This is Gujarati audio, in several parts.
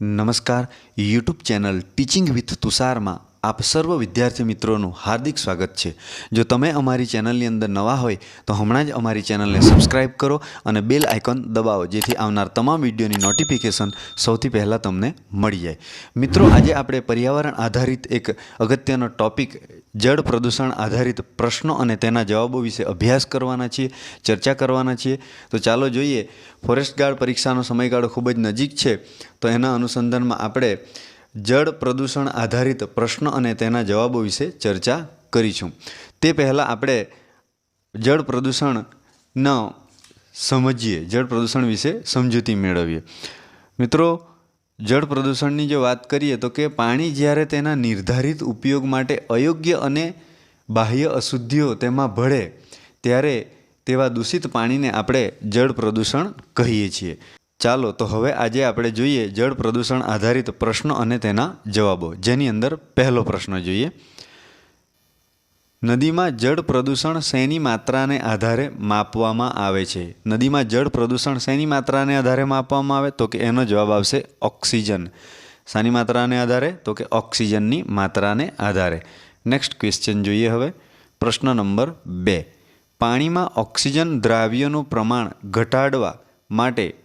નમસ્કાર. યુટ્યુબ ચેનલ ટીચિંગ વિથ તુષારમાં આપ સર્વ વિદ્યાર્થી મિત્રોનું હાર્દિક સ્વાગત છે. જો તમે અમારી ચેનલની અંદર નવા હોય, તો હમણાં જ અમારી ચેનલને સબસ્ક્રાઇબ કરો અને બેલ આઇકોન દબાવો, જેથી આવનાર તમામ વિડીયોની નોટિફિકેશન સૌથી પહેલાં તમને મળી જાય. મિત્રો, આજે આપણે પર્યાવરણ આધારિત એક અગત્યનો ટોપિક જળ પ્રદૂષણ આધારિત પ્રશ્નો અને તેના જવાબો વિશે અભ્યાસ કરવાના છીએ, ચર્ચા કરવાના છીએ. તો ચાલો જોઈએ, ફોરેસ્ટ ગાર્ડ પરીક્ષાનો સમયગાળો ખૂબ જ નજીક છે, તો એના અનુસંધાનમાં આપણે જળ પ્રદૂષણ આધારિત પ્રશ્નો અને તેના જવાબો વિશે ચર્ચા કરીશું. તે પહેલાં આપણે જળ પ્રદૂષણ ન સમજીએ, જળ પ્રદૂષણ વિશે સમજૂતી મેળવીએ. મિત્રો જળ પ્રદૂષણની જો વાત કરીએ તો કે પાણી જ્યારે તેના નિર્ધારિત ઉપયોગ માટે અયોગ્ય અને બાહ્ય અશુદ્ધિઓ તેમાં ભળે, ત્યારે તેવા દૂષિત પાણીને આપણે જળ પ્રદૂષણ કહીએ છીએ. ચાલો, તો હવે આજે આપણે જોઈએ જળ પ્રદૂષણ આધારિત પ્રશ્નો અને તેના જવાબો. જેની અંદર પહેલો પ્રશ્ન જોઈએ. નદીમાં જળ પ્રદૂષણ શેની માત્રાને આધારે માપવામાં આવે છે? નદીમાં જળ પ્રદૂષણ શેની માત્રાને આધારે માપવામાં આવે? તો કે એનો જવાબ આવશે ઓક્સિજન. શાની માત્રાને આધારે? તો કે ઓક્સિજનની માત્રાને આધારે. નેક્સ્ટ ક્વેશ્ચન જોઈએ હવે. પ્રશ્ન નંબર બે. પાણીમાં ઓક્સિજન દ્રાવ્યનું પ્રમાણ ઘટાડવા માટે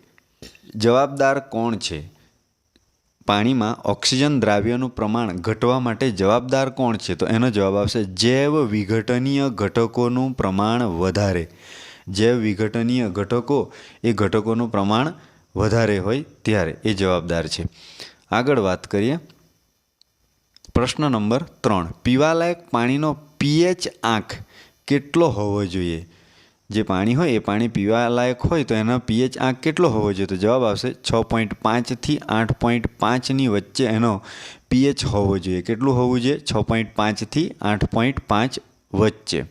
જવાબદાર કોણ છે? પાણીમાં ઓક્સિજન દ્રાવ્યનું પ્રમાણ ઘટવા માટે જવાબદાર કોણ છે? તો એનો જવાબ આવશે જૈવ વિઘટનીય ઘટકોનું પ્રમાણ વધારે. જૈવ વિઘટનીય ઘટકો એ ઘટકોનું પ્રમાણ વધારે હોય ત્યારે એ જવાબદાર છે. આગળ વાત કરીએ. પ્રશ્ન નંબર ત્રણ. પીવાલાયક પાણીનો પીએચ આંક કેટલો હોવો જોઈએ? જે પાણી હોય એ પાણી પીવા લાયક હોય તો એનો પીએચ આંક કેટલો હોવો જોઈએ? તો જવાબ આવશે છ પોઈન્ટ પાંચથી આઠ પોઈન્ટ પાંચની વચ્ચે એનો પીએચ હોવો જોઈએ. કેટલું હોવું જોઈએ? છ પોઈન્ટ પાંચથી આઠ પોઈન્ટ પાંચ વચ્ચે.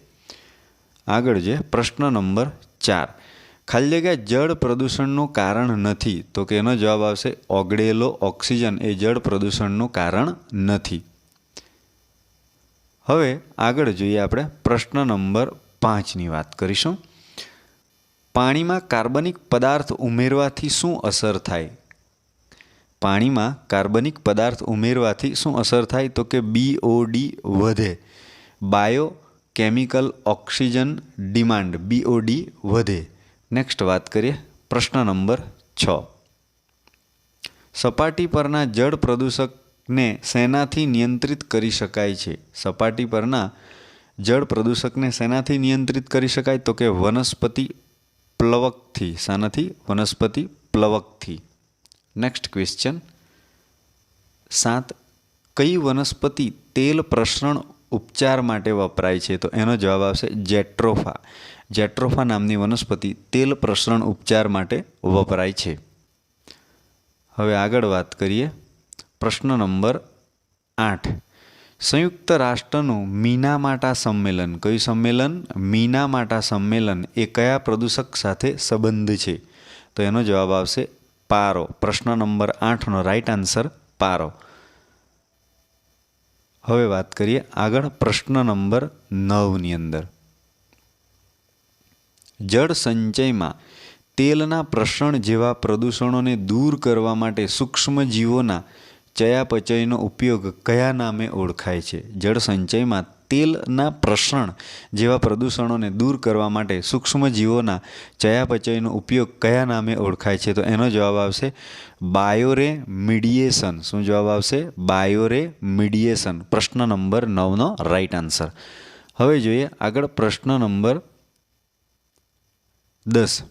આગળ છે પ્રશ્ન નંબર ચાર. ખાલી જગ્યા જળ પ્રદૂષણનું કારણ નથી તો કે એનો જવાબ આવશે ઓગળેલો ઓક્સિજન. એ જળ પ્રદૂષણનું કારણ નથી. હવે આગળ જોઈએ આપણે પ્રશ્ન નંબર પાંચની વાત કરીશું. પાણીમાં કાર્બનિક પદાર્થ ઉમેરવાથી શું અસર થાય? પાણીમાં કાર્બનિક પદાર્થ ઉમેરવાથી શું અસર થાય? તો કે બીઓડી વધે. Bio chemical oxygen demand BOD વધે. નેક્સ્ટ વાત કરીએ પ્રશ્ન નંબર છ. સપાટી પરના જળ પ્રદૂષકને શેનાથી નિયંત્રિત કરી શકાય છે. સપાટી પરના જળ પ્રદૂષકને શેનાથી નિયંત્રિત કરી શકાય તો કે વનસ્પતિ પ્લવકથી, શાનાથી, વનસ્પતિ પ્લવકથી. નેક્સ્ટ ક્વેશ્ચન સાત, કઈ વનસ્પતિ તેલ પ્રસરણ ઉપચાર માટે વપરાય છે? તો એનો જવાબ આવશે જેટ્રોફા. જેટ્રોફા નામની વનસ્પતિ તેલ પ્રસરણ ઉપચાર માટે વપરાય છે. હવે આગળ વાત કરીએ. પ્રશ્ન નંબર આઠ. સંયુક્ત રાષ્ટ્રનું મીનામાટા સંમેલન. કયું સંમેલન? મીનામાટા સંમેલન એ કયા પ્રદૂષક સાથે સંબંધ છે? તો એનો જવાબ આવશે પારો. પ્રશ્ન નંબર આઠનો રાઈટ આન્સર પારો. હવે વાત કરીએ આગળ પ્રશ્ન નંબર નવની અંદર. જળ સંચયમાં તેલના પ્રસરણ જેવા પ્રદૂષણોને દૂર કરવા માટે સૂક્ષ્મજીવોના ચયાપચયનો ઉપયોગ કયા નામે ઓળખાય છે? જળ સંચયમાં તેલના પ્રસરણ જેવા પ્રદૂષણોને દૂર કરવા માટે સૂક્ષ્મજીવોના ચયાપચયનો ઉપયોગ કયા નામે ઓળખાય છે? તો એનો જવાબ આવશે બાયોરે મીડિયેશન શું જવાબ આવશે? બાયોરે મીડિયેશન પ્રશ્ન નંબર નવનો રાઈટ આન્સર હવે જોઈએ આગળ પ્રશ્ન નંબર દસ.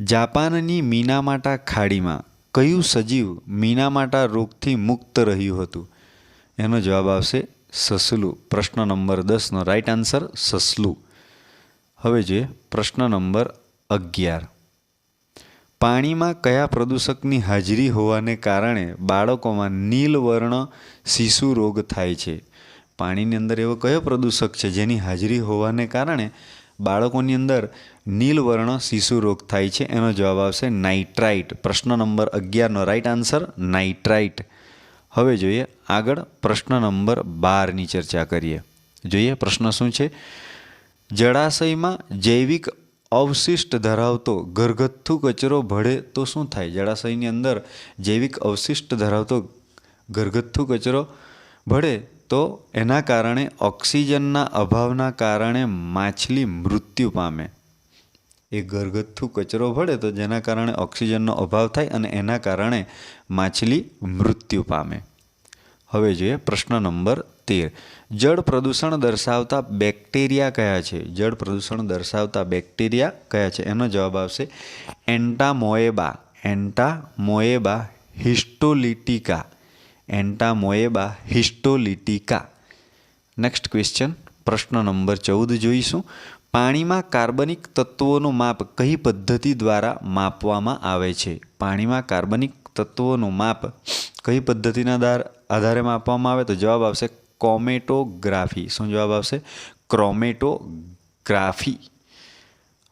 જાપાનની મીનામાટા ખાડીમાં કયું સજીવ મીનામાટા રોગથી મુક્ત રહ્યું હતું? એનો જવાબ આવશે સસલું. પ્રશ્ન નંબર દસનો રાઈટ આન્સર સસલું. હવે જોઈએ પ્રશ્ન નંબર અગિયાર. પાણીમાં કયા પ્રદૂષકની હાજરી હોવાને કારણે બાળકોમાં નીલવર્ણ શિશુ રોગ થાય છે? પાણીની અંદર એવો કયો પ્રદૂષક છે જેની હાજરી હોવાને કારણે બાળકોની અંદર નીલવર્ણ શિશુ રોગ થાય છે. એનો જવાબ આવશે નાઇટ્રાઇટ. પ્રશ્ન નંબર અગિયારનો રાઇટ આન્સર નાઇટ્રાઇટ. હવે જોઈએ આગળ પ્રશ્ન નંબર બારની ચર્ચા કરીએ. જોઈએ પ્રશ્ન શું છે? જળાશયમાં જૈવિક અવશિષ્ટ ધરાવતો ઘરગથ્થુ કચરો ભળે તો શું થાય? જળાશયની અંદર જૈવિક અવશિષ્ટ ધરાવતો ઘરગથ્થુ કચરો ભળે તો એના કારણે ઓક્સિજનના અભાવના કારણે માછલી મૃત્યુ પામે. એ ઘરગથ્થુ કચરો ભળે તો જેના કારણે ઓક્સિજનનો અભાવ થાય અને એના કારણે માછલી મૃત્યુ પામે. હવે જોઈએ પ્રશ્ન નંબર તેર. જળ પ્રદૂષણ દર્શાવતા બેક્ટેરિયા કયા છે? જળ પ્રદૂષણ દર્શાવતા બેક્ટેરિયા કયા છે? એનો જવાબ આવશે entamoeba. Entamoeba histolytica. Entamoeba histolytica. Next question પ્રશ્ન નંબર ચૌદ જોઈશું. પાણીમાં કાર્બનિક તત્વોનું માપ કઈ પદ્ધતિ દ્વારા માપવામાં આવે છે? પાણીમાં કાર્બનિક તત્વોનું માપ કઈ પદ્ધતિના દાર આધારે માપવામાં આવે? તો જવાબ આવશે કોમેટોગ્રાફી. શું જવાબ આવશે? ક્રોમેટોગ્રાફી.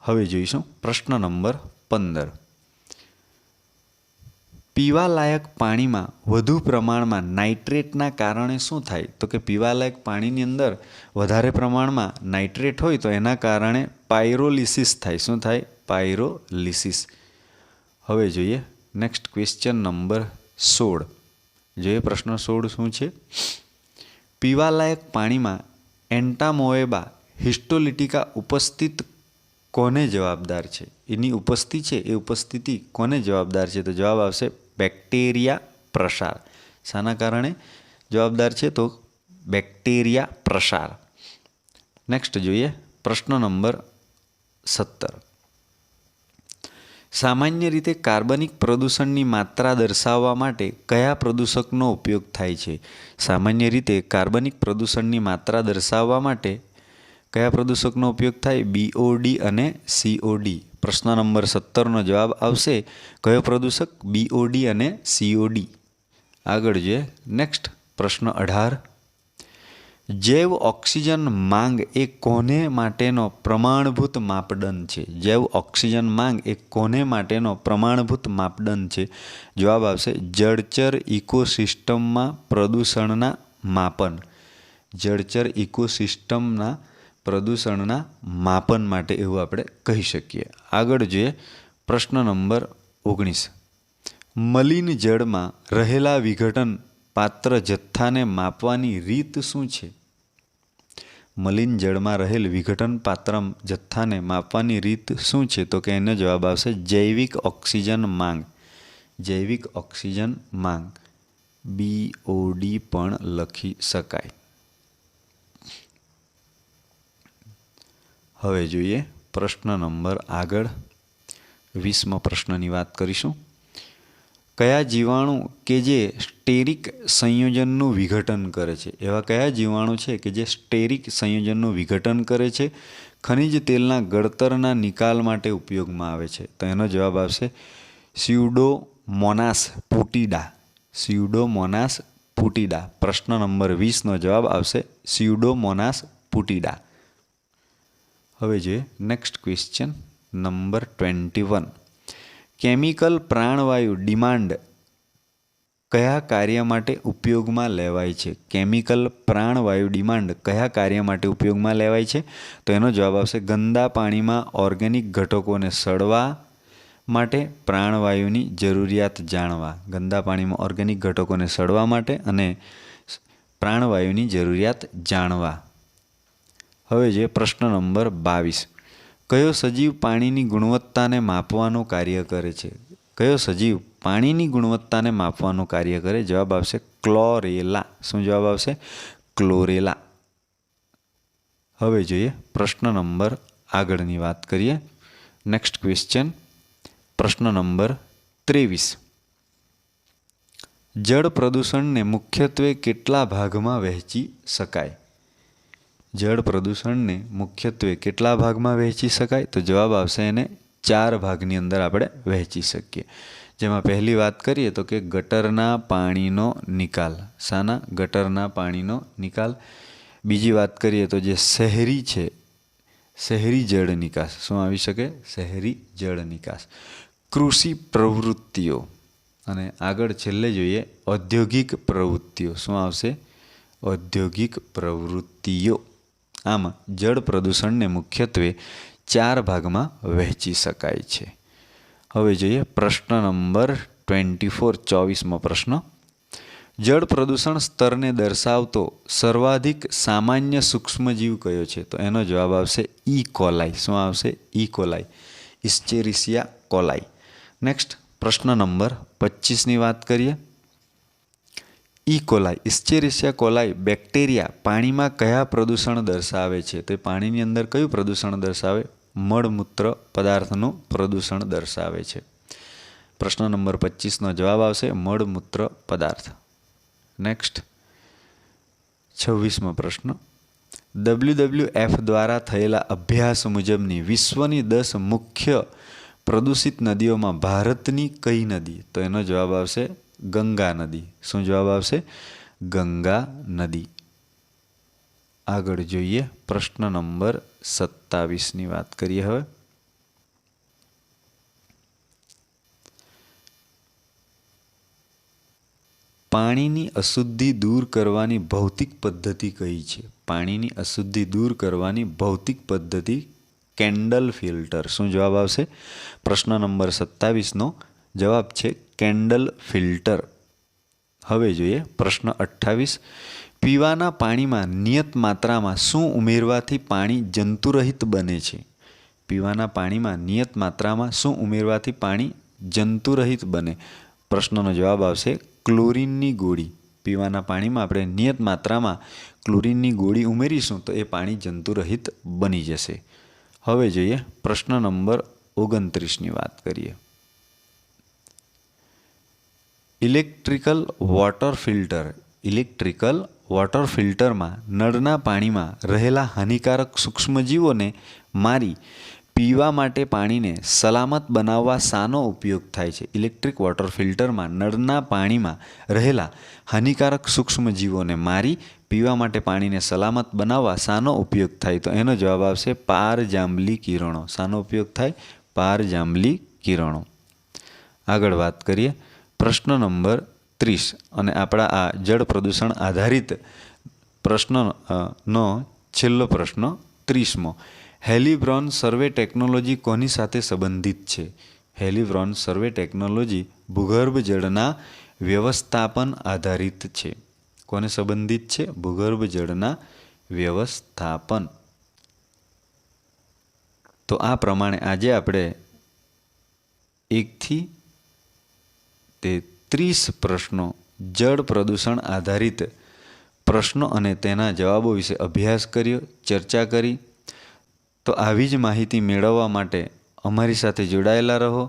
હવે જોઈશું. પ્રશ્ન નંબર પંદર. પીવાલાયક પાણીમાં વધુ પ્રમાણમાં નાઇટ્રેટના કારણે શું થાય? તો કે પીવાલાયક પાણીની અંદર વધારે પ્રમાણમાં નાઇટ્રેટ હોય તો એના કારણે પાયરોલિસિસ થાય. શું થાય? પાયરોલિસિસ. હવે જોઈએ નેક્સ્ટ ક્વેશ્ચન નંબર સોળ. જોઈએ પ્રશ્ન સોળ શું છે? પીવાલાયક પાણીમાં એન્ટામોએબા હિસ્ટોલિટિકા ઉપસ્થિત કોને જવાબદાર છે? એની ઉપસ્થિતિ છે? એ ઉપસ્થિતિ કોને જવાબદાર છે? તો જવાબ આવશે બેક્ટેરિયા પ્રસાર. શાના કારણે જવાબદાર છે તો બેક્ટેરિયા પ્રસાર. નેક્સ્ટ જોઈએ પ્રશ્ન નંબર સત્તર. સામાન્ય રીતે કાર્બનિક પ્રદૂષણની માત્રા દર્શાવવા માટે કયા પ્રદૂષકનો ઉપયોગ થાય છે? સામાન્ય રીતે કાર્બનિક પ્રદૂષણની માત્રા દર્શાવવા માટે કયા પ્રદૂષકનો ઉપયોગ થાય? બીઓડી અને સીઓડી પ્રશ્ન નંબર સત્તરનો જવાબ આવશે. કયો પ્રદૂષક? બીઓડી અને સીઓડી આગળ જોઈએ. નેક્સ્ટ પ્રશ્ન અઢાર. જૈવ ઓક્સિજન માંગ એ કોને માટેનો પ્રમાણભૂત માપદંડ છે? જૈવ ઓક્સિજન માંગ એ કોને માટેનો પ્રમાણભૂત માપદંડ છે? જવાબ આવશે. જળચર ઇકોસિસ્ટમમાં પ્રદૂષણના માપન. જળચર ઇકોસિસ્ટમના પ્રદૂષણના માપન માટે એવું આપણે કહી શકીએ. આગળ જોઈએ પ્રશ્ન નંબર ઓગણીસ. મલિન જળમાં રહેલા વિઘટન પાત્ર જથ્થાને માપવાની રીત શું છે? મલિન જળમાં રહેલ વિઘટન પાત્ર જથ્થાને માપવાની રીત શું છે? તો કે એનો જવાબ આવશે જૈવિક ઓક્સિજન માંગ. જૈવિક ઓક્સિજન માંગ. બીઓડી પણ લખી શકાય. હવે જોઈએ પ્રશ્ન નંબર આગળ. વીસમો પ્રશ્નની વાત કરીશું. કયા જીવાણુ કે જે સ્ટેરિક સંયોજનનું વિઘટન કરે છે? એવા કયા જીવાણુ છે કે જે સ્ટેરિક સંયોજનનું વિઘટન કરે છે? ખનિજ તેલના ગળતરના નિકાલ માટે ઉપયોગમાં આવે છે. તો એનો જવાબ આવશે સ્યુડોમોનાસ પુટીડા. સ્યુડોમોનાસ પુટીડા. પ્રશ્ન નંબર વીસનો જવાબ આવશે સ્યુડોમોનાસ પુટીડા. હવે જોઈએ next question number twenty one chemical પ્રાણવાયુ demand કયા કાર્ય માટે ઉપયોગમાં લેવાય છે? કેમિકલ પ્રાણવાયુ ડિમાન્ડ કયા કાર્ય માટે ઉપયોગમાં લેવાય છે? તો એનો જવાબ આવશે, ગંદા પાણીમાં ઓર્ગેનિક ઘટકોને સડવા માટે પ્રાણવાયુની જરૂરિયાત જાણવા. ગંદા પાણીમાં ઓર્ગેનિક ઘટકોને સડવા માટે અને પ્રાણવાયુની જરૂરિયાત જાણવા. હવે જે પ્રશ્ન નંબર બાવીસ. કયો સજીવ પાણીની ગુણવત્તાને માપવાનું કાર્ય કરે છે? કયો સજીવ પાણીની ગુણવત્તાને માપવાનું કાર્ય કરે? જવાબ આવશે ક્લોરેલા. શું જવાબ આવશે? ક્લોરેલા. હવે જોઈએ પ્રશ્ન નંબર આગળની વાત કરીએ. નેક્સ્ટ ક્વેશ્ચન પ્રશ્ન નંબર ત્રેવીસ. જળ પ્રદૂષણને મુખ્યત્વે કેટલા ભાગમાં વહેંચી શકાય? જળ પ્રદૂષણને મુખ્યત્વે કેટલા ભાગમાં વહેંચી શકાય? તો જવાબ આવશે એને ચાર ભાગની અંદર આપણે વહેંચી શકીએ. જેમાં પહેલી વાત કરીએ તો કે ગટરના પાણીનો નિકાલ. શાના? ગટરના પાણીનો નિકાલ. બીજી વાત કરીએ તો જે શહેરી છે, શહેરી જળ નિકાસ. શું આવી શકે? શહેરી જળ નિકાસ. કૃષિ પ્રવૃત્તિઓ. અને આગળ છેલ્લે જોઈએ ઔદ્યોગિક પ્રવૃત્તિઓ. શું આવશે? ઔદ્યોગિક પ્રવૃત્તિઓ. આમાં જળ પ્રદૂષણને મુખ્યત્વે ચાર ભાગમાં વહેંચી શકાય છે. હવે જોઈએ પ્રશ્ન નંબર ટ્વેન્ટી ફોર ચોવીસમો પ્રશ્ન. જળ પ્રદૂષણ સ્તરને દર્શાવતો સર્વાધિક સામાન્ય સૂક્ષ્મજીવ કયો છે? તો એનો જવાબ આવશે ઈ કોલાઈ શું આવશે? E coli escherichia coli next પ્રશ્ન નંબર પચીસની વાત કરીએ. E coli escherichia coli bacteria પાણીમાં કયા પ્રદૂષણ દર્શાવે છે? તે પાણીની અંદર કયું પ્રદૂષણ દર્શાવે? મળમૂત્ર પદાર્થનું પ્રદૂષણ દર્શાવે છે. પ્રશ્ન નંબર પચીસનો જવાબ આવશે, મળમૂત્ર પદાર્થ. નેક્સ્ટ છવ્વીસમો પ્રશ્ન. ડબલ્યુ ડબલ્યુ એફ દ્વારા થયેલા અભ્યાસ મુજબની વિશ્વની દસ મુખ્ય પ્રદૂષિત નદીઓમાં ભારતની કઈ નદી? તો એનો જવાબ આવશે ગંગા નદી. શું જવાબ આવશે? ગંગા નદી. આગળ જોઈએ, પ્રશ્ન નંબર સત્તાવીસની વાત કરીએ હવે. પાણીની અશુદ્ધિ દૂર કરવાની ભૌતિક પદ્ધતિ કઈ છે? પાણીની અશુદ્ધિ દૂર કરવાની ભૌતિક પદ્ધતિ કેન્ડલ ફિલ્ટર. શું જવાબ આવશે? પ્રશ્ન નંબર સત્તાવીસનો જવાબ છે કેન્ડલ ફિલ્ટર. હવે જોઈએ પ્રશ્ન અઠ્ઠાવીસ. પીવાના પાણીમાં નિયત માત્રામાં શું ઉમેરવાથી પાણી જંતુરહિત બને છે? પીવાના પાણીમાં નિયત માત્રામાં શું ઉમેરવાથી પાણી જંતુરહિત બને? પ્રશ્નનો જવાબ આવશે ક્લોરીનની ગોળી. પીવાના પાણીમાં આપણે નિયત માત્રામાં ક્લોરીનની ગોળી ઉમેરીશું તો એ પાણી જંતુરહિત બની જશે. હવે જોઈએ પ્રશ્ન નંબર ઓગણત્રીસની વાત કરીએ. Electrical water filter. Electrical water ફિલ્ટરમાં નળના પાણીમાં રહેલા હાનિકારક સૂક્ષ્મજીવોને મારી પીવા માટે પાણીને સલામત બનાવવા શાનો ઉપયોગ થાય છે. ઇલેક્ટ્રિક વોટર ફિલ્ટરમાં નળના પાણીમાં રહેલા હાનિકારક સૂક્ષ્મજીવોને મારી પીવા માટે પાણીને સલામત બનાવવા શાનો ઉપયોગ થાય. તો એનો જવાબ આવશે પાર જાંબલી કિરણો. શાનો ઉપયોગ થાય પાર જાંબલી કિરણો. આગળ વાત કરીએ. પ્રશ્ન નંબર ત્રીસ અને આપણા આ જળ પ્રદૂષણ આધારિત પ્રશ્નનો છેલ્લો પ્રશ્ન ત્રીસમો. હેલિબ્રોન સર્વે ટેકનોલોજી કોની સાથે સંબંધિત છે? હેલિબ્રોન સર્વે ટેકનોલોજી ભૂગર્ભ જળના વ્યવસ્થાપન આધારિત છે. કોને સંબંધિત છે? ભૂગર્ભ જળના વ્યવસ્થાપન. તો આ પ્રમાણે આજે આપણે એકથી તે ત્રીસ પ્રશ્નો જળ પ્રદૂષણ આધારિત પ્રશ્નો અને તેના જવાબો વિશે અભ્યાસ કર્યો, ચર્ચા કરી. તો આવી જ માહિતી મેળવવા માટે અમારી સાથે જોડાયેલા રહો.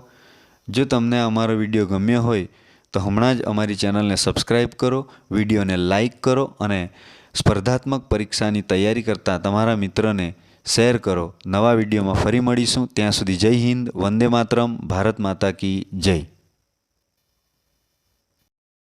જો તમને અમારો વીડિયો ગમ્યો હોય, તો હમણાં જ અમારી ચેનલને સબસ્ક્રાઈબ કરો, વિડીયોને લાઈક કરો અને સ્પર્ધાત્મક પરીક્ષાની તૈયારી કરતા તમારા મિત્રને શેર કરો. નવા વિડીયોમાં ફરી મળીશું. ત્યાં સુધી જય હિન્દ, વંદે માતરમ, ભારત માતા કી જય.